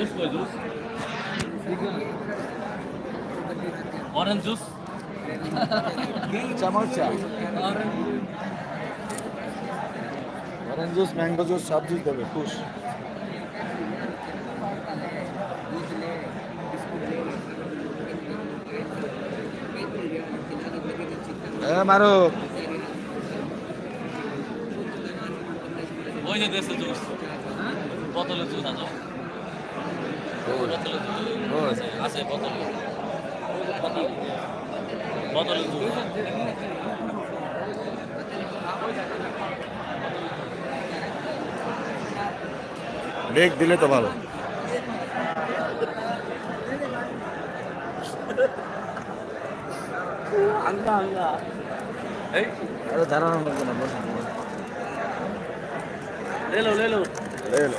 Juice কই juice orange juice চামচ চা অরেঞ্জ জুস ম্যাঙ্গো জুস সব জুস দেবে খুশ। মারো ওই যে দেশে জুস বোতলে জুস আছে। আছে বোতল বোতল ব্রেক দিলে তো ভালো। আরে দাঁড়ানো লাগবে না বসে। লেলো। লেলো। লেলো।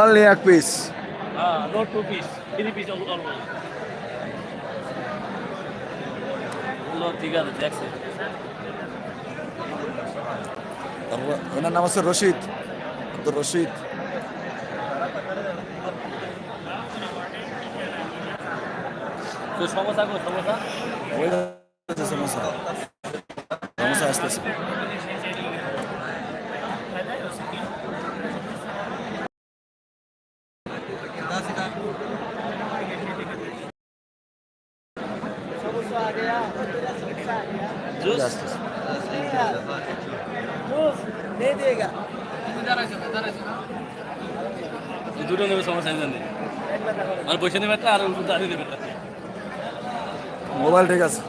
অনলি এক পিস হ্যাঁ নোট টু পিস থ্রি ঠিক আছে দেখছি। নাম আছে রশিদ। আব্দুর রশিদ। সমস্যা সমস্যা। সমস্যা আসতেছে। দুটো নেবে সমস্যা নেই। আর বসে নেবে একটা আর দাঁড়িয়ে নেবে একটা। মোবাইল ঠিক আছে।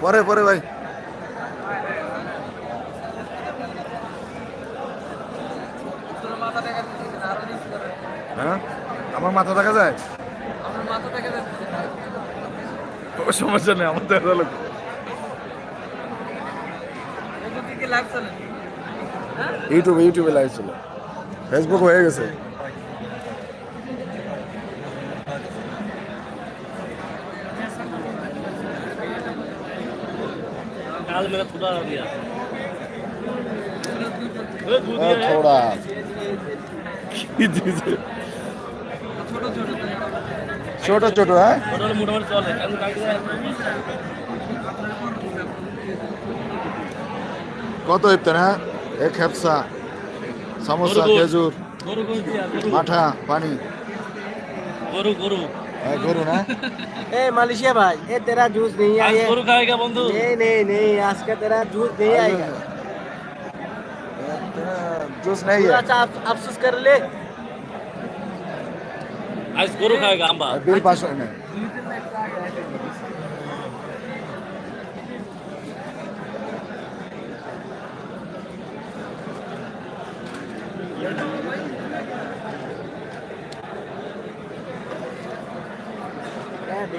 পরে পরে ভাই। হ্যাঁ? আমার মাথা দেখা যায়? সমস্যা নেই আমার দেখা লোক ইউটিউবে ইউটিউবে লাইভ ছিল। ফেসবুক হয়ে গেছে। ছোট ছোট হ্যাঁ? কত ইফতার হ্যাঁ? এক হ্যাপসা সমোসা গরু, গরু। খেজুর গরু গরু দিয়া গরু মাঠা পানি গরু গরু হ্যাঁ, গরু না ए मलेशिया भाई ये तेरा जूस नहीं আজ आया গরু খাওয়াইগা বন্ধু नहीं नहीं नहीं आज का तेरा जूस नहीं आएगा জুস नहीं थोड़ा है सा अफ- अफसोस कर ले আজ গরু খাওয়াইগা আম্বা बिल पास होने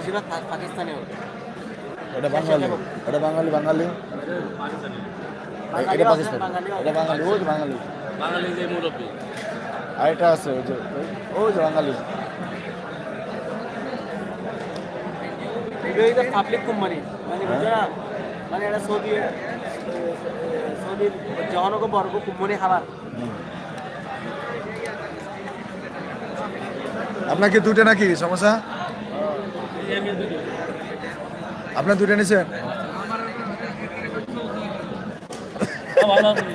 বেশিরভাগ পাকিস্তানি ওঠে এটা বাঙালি এটা বাঙালি বাঙালি। এটা পাকিস্তান এটা বাঙালি ওই বাঙালি। বাঙালি যে মুরব্বী। আর এটা আছে ওই যে ওই যে বাঙালি। Public company. মানে হ্যাঁ। মানে সৌদি সৌদির জনগণ বর্গ কোম্পানি খাবার। আপনাকে দুটো নাকি সমস্যা? দুটো আপনার দুইটা নিছেন? ভালো আছে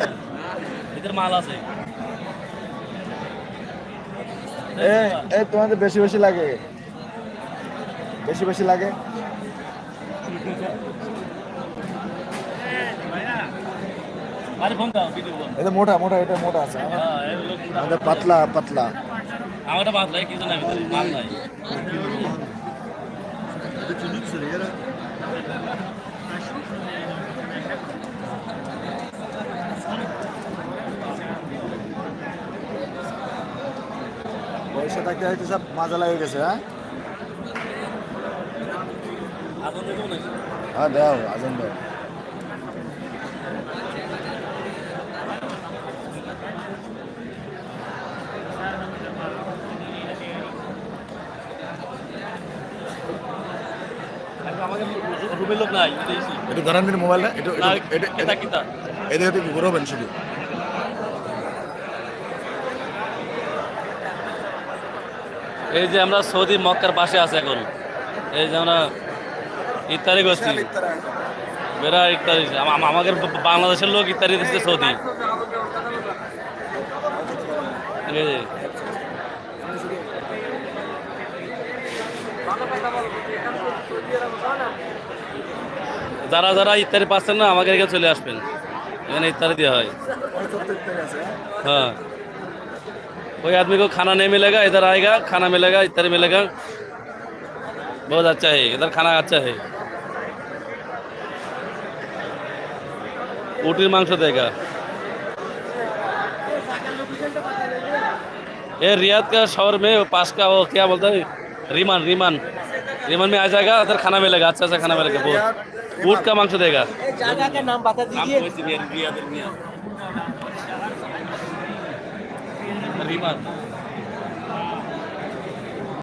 এদের মাল তোমাদের বেশি বেশি লাগে। বেশি বেশি লাগে। এটা মোটা মোটা, এটা মোটা আছে। পাতলা পাতলা। আমারটা নাই কিছু নাই ভিতরে মাল নাই পয়সা থাকতে হয়তো সব মাজা লাগে গেছে হ্যাঁ আগুন দেবো নাকি হ্যাঁ দাও আজন দাও রুমের লোক নাই এটা ধরান দিন মোবাইলটা একটু- এটা কিতা ঘুরবেন শুধু এই যে আমরা সৌদি মক্কার পাশে আছে এখন। এই যে আমরা ইত্যাদি করছি। বেড়া ইত্যাদি আমাদের বাংলাদেশের লোক ইত্যাদি দিচ্ছে সৌদি। ঠিক আছে যারা যারা ইত্যাদি পাচ্ছেন না আমাকে এখানে চলে আসবেন এখানে ইত্যাদি দেওয়া হয় हाँ कोई आदमी को खाना नहीं मिलेगा इधर आएगा खाना मिलेगा इधर मिलेगा बहुत अच्छा है इधर खाना अच्छा है ऊटी मांस देगा ये रियाद का शहर में पास का वो क्या बोलता है रीमान रीमान रीमान में आ जाएगा इधर खाना मिलेगा अच्छा अच्छा खाना मिलेगा बहुत ऊट का मांस देगा जगह का नाम बता दीजिए रीमान